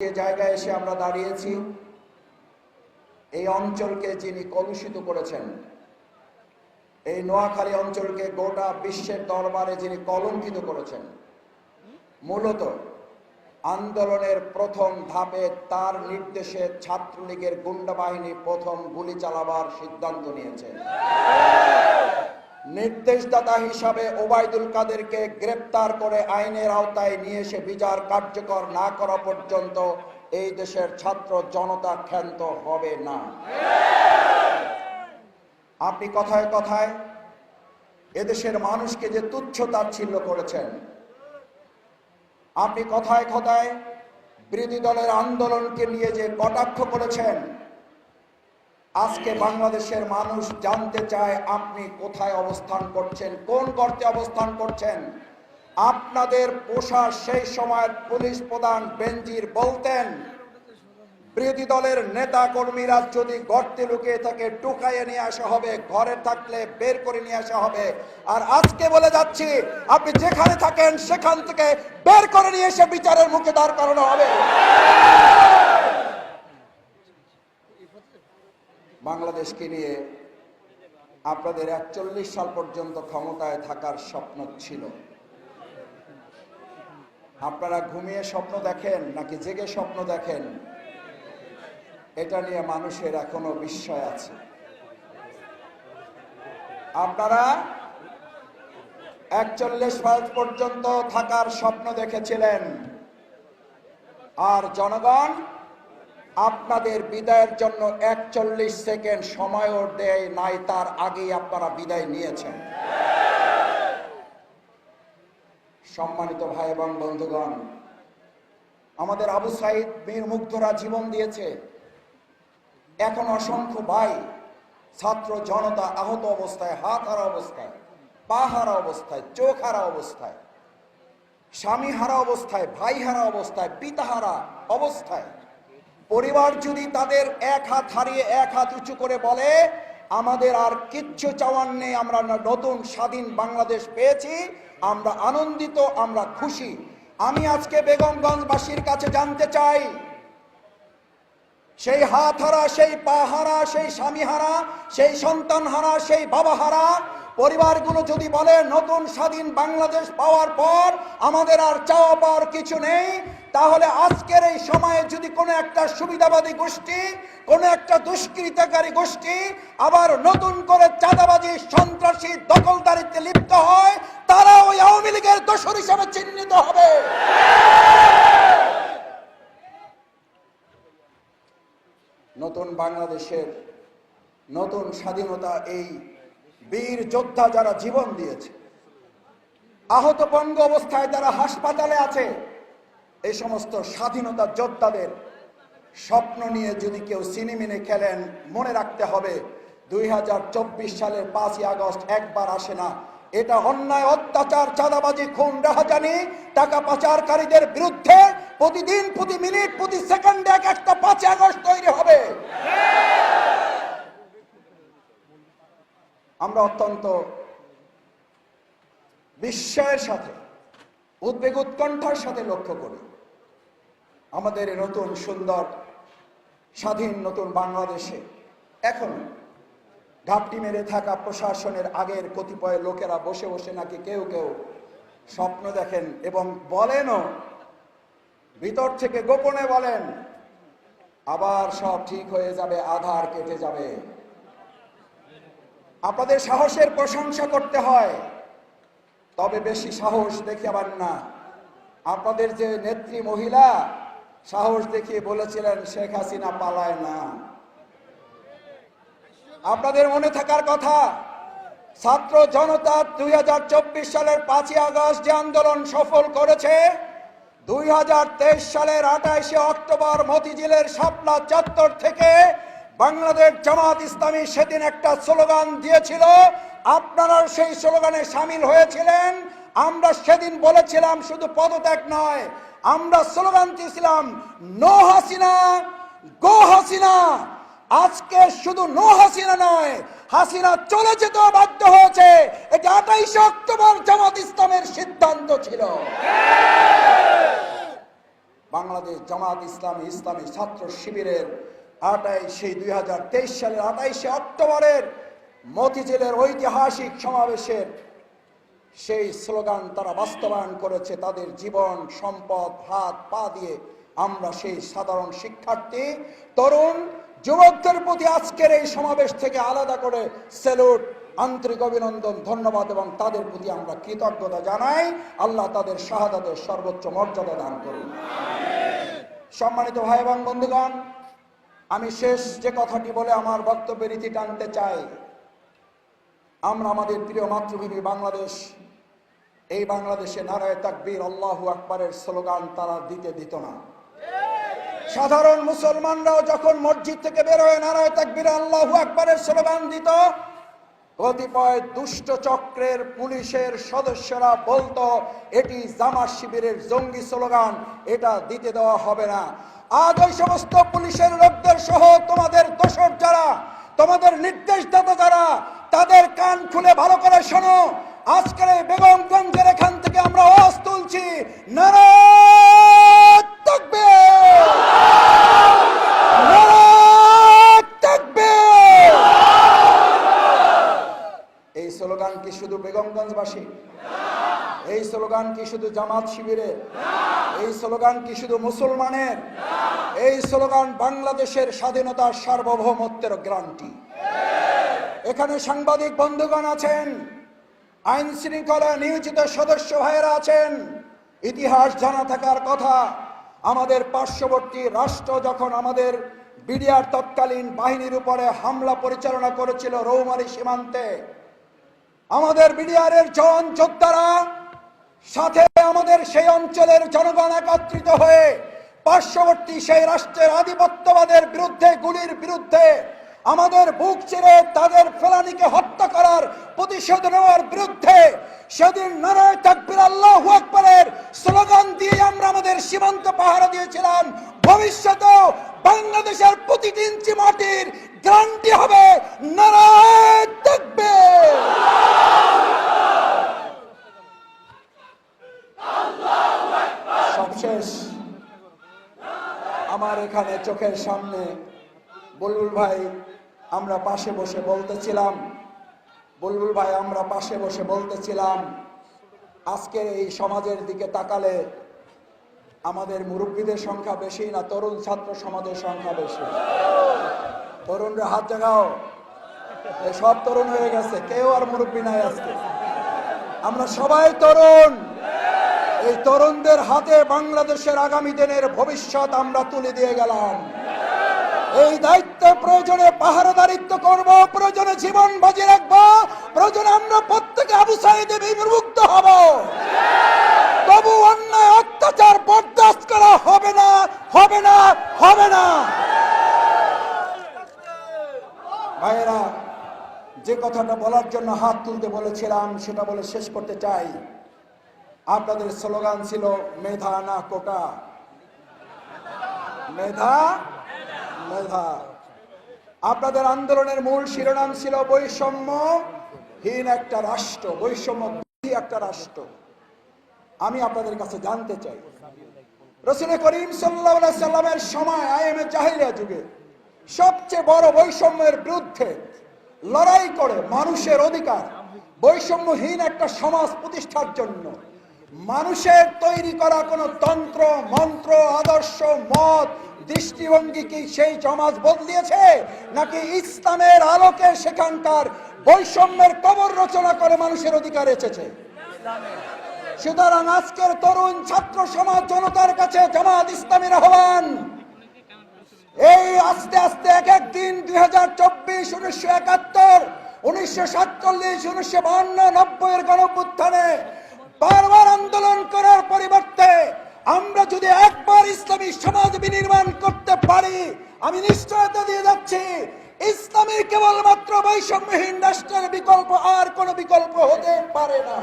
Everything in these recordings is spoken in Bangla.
যে জায়গায় এসে আমরা দাঁড়িয়েছি, এই অঞ্চলকে যিনি কলুষিত করেছেন, এই নোয়াখালী অঞ্চলকে গোটা বিশ্বের দরবারে যিনি কলঙ্কিত করেছেন, মূলত আন্দোলনের প্রথম ধাপে তার নির্দেশে ছাত্রলীগের গুন্ডা বাহিনী প্রথম গুলি চালাবার সিদ্ধান্ত নিয়েছে। নির্দেশদাতা হিসাবে ওবায়দুল কাদেরকে গ্রেপ্তার করে আইনের আওতায় নিয়ে এসে বিচার কার্যকর না করা পর্যন্ত এই দেশের ছাত্র জনতা ক্ষান্ত হবে না। আপনি কথায় কথায় এদেশের মানুষকে যে তুচ্ছ তাচ্ছিল্য করেছেন, আপনি কথায় কথায় বিরোধী দলের আন্দোলনকে নিয়ে যে কটাক্ষ করেছেন আজকে বাংলাদেশের মানুষ জানতে চায় আপনি কোথায় অবস্থান করছেন, কোন গর্তে অবস্থান করছেন। আপনাদের পোষা সেই সময়ের পুলিশ প্রধান বেনজির বলতেন, বিরোধী দলের নেতা কর্মীরা যদি গর্তে লুকিয়ে থাকে, টুকাইয়ে নিয়ে আসা হবে, ঘরে থাকলে বের করে নিয়ে আসা হবে। আর আজকে বলে যাচ্ছি, আপনি যেখানে থাকেন সেখান থেকে বের করে নিয়ে এসে বিচারের মুখে দাঁড় করানো হবে। বাংলাদেশকে নিয়ে আপনাদের একচল্লিশ সাল পর্যন্ত ক্ষমতায় থাকার স্বপ্ন ছিল। আপনারা ঘুমিয়ে স্বপ্ন দেখেন নাকি জেগে স্বপ্ন দেখেন? এটা নিয়ে মানুষের এখনও বিস্ময় আছে। আপনারা একচল্লিশ সাল পর্যন্ত থাকার স্বপ্ন দেখেছিলেন। আর জনগণ আপনাদের বিদায়ের জন্য একচল্লিশ সেকেন্ড সময়ও দেয় নাই, তার আগেই আপনারা বিদায় নিয়েছেন। সম্মানিত ভাই এবং বন্ধুগণ, আমাদের আবু সাইদ বীর মুগ্ধরা জীবন দিয়েছে। এখন অসংখ্য ভাই, ছাত্র জনতা আহত অবস্থায় হাত হারা অবস্থায় পা হারা অবস্থায় চোখ হারা অবস্থায় স্বামী হারা অবস্থায় ভাই হারা অবস্থায় পিতা হারা অবস্থায়। পরিবার যদি তাদের এক হাত হারিয়ে এক হাত উঁচু করে বলে, আমাদের আর কিচ্ছু চাওয়ার নেই, আমরা নতুন স্বাধীন বাংলাদেশ পেয়েছি, আমরা আনন্দিত, আমরা খুশি। আমি আজকে বেগমগঞ্জবাসীর কাছে জানতে চাই, সেই হাত হারা, সেই পা হারা, সেই স্বামী হারা, সেই সন্তান হারা, সেই বাবা হারা পরিবারগুলো যদি বলে নতুন স্বাধীন বাংলাদেশ পাওয়ার পর আমাদের আর চাওয়া পাওয়ার কিছু নেই, তাহলে আজকের এই সময়ে যদি কোনো একটা সুবিধাবাদী গোষ্ঠী, কোনো একটা দুষ্কৃতকারী গোষ্ঠী আবার নতুন করে চাঁদাবাজি, সন্ত্রাসী দখলদারিতে লিপ্ত হয়, তারা ওই আওয়ামী লীগের দোষর হিসাবে চিহ্নিত হবে। নতুন বাংলাদেশের নতুন স্বাধীনতা এই বীর যোদ্ধা যারা জীবন দিয়েছে, আহত পঙ্গ অবস্থায় যারা হাসপাতালে আছে, এই সমস্ত স্বাধীনতা যোদ্ধাদের স্বপ্ন নিয়ে যদি কেউ সিনেমিনে খেলেন, মনে রাখতে হবে দুই হাজার চব্বিশ সালের পাঁচই আগস্ট একবার আসে না। এটা অন্যায়, অত্যাচার, চাঁদাবাজি, খুন, রাহাজানি, টাকা পাচারকারীদের বিরুদ্ধে প্রতিদিন, প্রতি মিনিট, প্রতি সেকেন্ডে এক একটা পাঁচই আগস্ট তৈরি হবে। আমরা অত্যন্ত বিস্ময়ের সাথে, উদ্বেগ উৎকণ্ঠার সাথে লক্ষ্য করি। আমাদের নতুন সুন্দর, স্বাধীন, নতুন বাংলাদেশে এখন ঘাপটি মেরে থাকা প্রশাসনের আগের কতিপয় লোকেরা বসে বসে নাকি কেউ কেউ স্বপ্ন দেখেন এবং বলেনও, ভিতর থেকে গোপনে বলেন, আবার সব ঠিক হয়ে যাবে, আধার কেটে যাবে। আপনাদের সাহসের প্রশংসা করতে হয়। তবে বেশি সাহস দেখাবার না। আপনাদের যে নেত্রী মহিলা, সাহস দেখিয়ে বলেছিলেন, শেখ হাসিনা পালায় না। আপনাদের মনে থাকার কথা, ছাত্র জনতা দুই হাজার চব্বিশ সালের পাঁচই আগস্ট যে আন্দোলন সফল করেছে, দুই হাজার তেইশ সালের আঠাইশে অক্টোবর মতিঝিলের শাপলা চত্বর থেকে বাংলাদেশ জামাত ইসলামী সেদিন একটা স্লোগান দিয়েছিল, আপনারা সেই স্লোগানে সামিল হয়েছিলেন, আমরা সেদিন বলেছিলাম শুধু পদত্যাগ নয়, আমরা স্লোগান দিয়েছিলাম, নো হাসিনা, গো হাসিনা, আজকে শুধু নো হাসিনা নয়, হাসিনা চলে যেতে বাধ্য হয়েছে। এটা আঠাইশে অক্টোবর জামাত ইসলামের সিদ্ধান্ত ছিল। বাংলাদেশ জামাত ইসলামী ইসলামী ছাত্র শিবিরের আটাইশ সেই দুই হাজার তেইশ সালের আটাইশে অক্টোবরের মতিঝিলের ঐতিহাসিক সমাবেশের সেই স্লোগান তারা বাস্তবায়ন করেছে, তাদের জীবন, সম্পদ, হাত, পা দিয়ে আমরা সেই সাধারণ শিক্ষার্থী। তরুণ যুবকদের প্রতি আজকের এই সমাবেশ থেকে আলাদা করে সেলুট আন্তরিক অভিনন্দন, ধন্যবাদ এবং তাদের প্রতি আমরা কৃতজ্ঞতা জানাই। আল্লাহ তাদের শাহাদাতের সর্বোচ্চ মর্যাদা দান করুন। সম্মানিত ভাই এবং বন্ধুগণ আমি শেষ যে কথাটি বলে আমার বক্তব্যের ইতি টানতে চাই। আমরা আমাদের প্রিয় মাতৃভূমি বাংলাদেশ, এই বাংলাদেশে নারায় তাকবীর আল্লাহু আকবরের স্লোগান তারা দিতে দিত না। সাধারণ মুসলমানরাও যখন মসজিদ থেকে বের হয়ে নারায় তাকবীর আল্লাহু আকবরের স্লোগান দিত, কতিপয় দুষ্ট চক্রের পুলিশের সদস্যরা বলতো, এটি জামা শিবিরের জঙ্গি স্লোগান, এটা দিতে দেওয়া হবে না। আজ ওই সমস্ত পুলিশের লোকদের সহ তোমাদের দোষর যারা, তোমাদের নির্দেশদাতা যারা, তাদের কান খুলে ভালো করে শোনো আজকের এই বেগমগঞ্জের এখান থেকে আমরা ওয়াজ তুলছি! নারায় তাকবীর! এই স্লোগান কি শুধু বেগমগঞ্জবাসী এই স্লোগান কি শুধু জামাত শিবিরের এই স্লোগান কি শুধু মুসলমানের? এই স্লোগান বাংলাদেশের স্বাধীনতার সার্বভৌমত্বের গ্রান্টি। এখানে সাংবাদিক বন্ধুগণ আছেন, আইন শৃঙ্খলা নিয়োজিত সদস্য ভাইয়েরা আছেন, ইতিহাস জানা থাকার কথা, আমাদের পার্শ্ববর্তী রাষ্ট্র যখন আমাদের বিডিআর তৎকালীন বাহিনীর উপরে হামলা পরিচালনা করেছিল রৌমারী সীমান্তে, আমাদের বিডিআরের জন যোদ্ধারা সাথে আমাদের সেই অঞ্চলের জনগণ একত্রিত হয়ে পার্শ্ববর্তী সেই রাষ্ট্রের আধিপত্যবাদের বিরুদ্ধে, গুলির বিরুদ্ধে আমাদের বুক চিরে তাদের ফেলানিকে হত্যা করার প্রতিশোধ নেওয়ার বিরুদ্ধে সেদিন নারায় তাকবির আল্লাহ আকবরের স্লোগান দিয়ে আমরা আমাদের সীমান্ত পাহারা দিয়েছিলাম, ভবিষ্যতেও বাংলাদেশের প্রতিটি ইঞ্চি মাটির গ্রান্টি হবে নারায় তাকবীর। আমার এখানে চোখের সামনে, বুলবুল ভাই, আমরা পাশে বসে বলতেছিলাম। বুলবুল ভাই, আমরা পাশে বসে বলতেছিলাম, আজকের এই সমাজের দিকে তাকালে আমাদের মুরব্বীদের সংখ্যা বেশি না তরুণ ছাত্র সমাজের সংখ্যা বেশি? তরুণরা হাত জাগাও। সব তরুণ হয়ে গেছে, কেউ আর মুরব্বী নাই আজকে। আমরা সবাই তরুণ। এই তরুণদের হাতে বাংলাদেশের আগামী দিনের ভবিষ্যৎ আমরা তুলে দিয়ে গেলাম। এই দায়িত্ব প্রয়োজনে পাহারাদারিত্ব করব, প্রয়োজনে জীবন বাজি রাখব, প্রয়োজনে আমরা প্রত্যেকে আবু সাইদে বিমুক্ত হব। তবু অন্যায় অত্যাচার বরদাস্ত করা হবে না হবে না হবে না। ভাইয়েরা, যে কথাটা বলার জন্য হাত তুলতে বলেছিলাম, সেটা বলে শেষ করতে চাই। আপনাদের স্লোগান ছিল, মেধা না কোটা। মেধা? মেধা। আপনাদের আন্দোলনের মূল শিরোনাম ছিল বৈষম্যহীন একটা রাষ্ট্র। বৈষম্য একটা রাষ্ট্র। আমি আপনাদের কাছে জানতে চাই, রসুল করিম সাল্লামের সময় আইএমএ জাহিলিয়া যুগে সবচেয়ে বড় বৈষম্যের বিরুদ্ধে লড়াই করে মানুষের অধিকার, বৈষম্যহীন একটা সমাজ প্রতিষ্ঠার জন্য মানুষের তৈরি করা কোনো তন্ত্র, মন্ত্র, আদর্শ, মত, দৃষ্টিভঙ্গি কি সেই সমাজ বদলিয়েছে? নাকি ইসলামের আলোকে সেখানকার বৈষম্যের কবর রচনা করে মানুষের অধিকার এসেছে? সুতরাং আজকের তরুণ ছাত্র সমাজ জনতার কাছে জামাত ইসলামীর আহ্বান, এই আস্তে আস্তে এক এক দুই হাজার চব্বিশ, উনিশশো একাত্তর, উনিশশো সাতচল্লিশ, উনিশশো বাহান্ন নব্বই এর গণপুত্থানে বারবার আন্দোলন করার পরিবর্তে আমরা যদি একবার ইসলামী সমাজ বিনির্মাণ করতে পারি, আমি নিশ্চয়তা দিয়ে যাচ্ছি, ইসলামী কেবলমাত্র বৈষম্যহীন রাষ্ট্রের বিকল্প আর কোন বিকল্প হতে পারে না।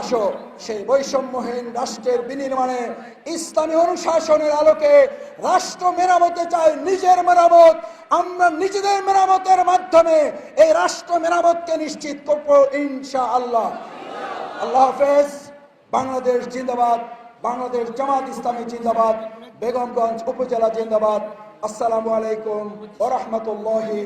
আসো, সেই বৈষম্যহীন রাষ্ট্রের বিনির্মাণে ইসলামী অনুশাসনের আলোকে রাষ্ট্র মেরামতে চাই, নিজের মেরামত, আমরা নিজেদের মেরামতের মাধ্যমে এই রাষ্ট্র মেরামতকে নিশ্চিত করব ইনশা আল্লাহ আল্লাহ হাফেজ বাংলাদেশ জিন্দাবাদ বাংলাদেশ জামাত ইসলামী জিন্দাবাদ বেগমগঞ্জ উপজেলা জিন্দাবাদ। আসসালামু আলাইকুম ওরহমতুল্লাহি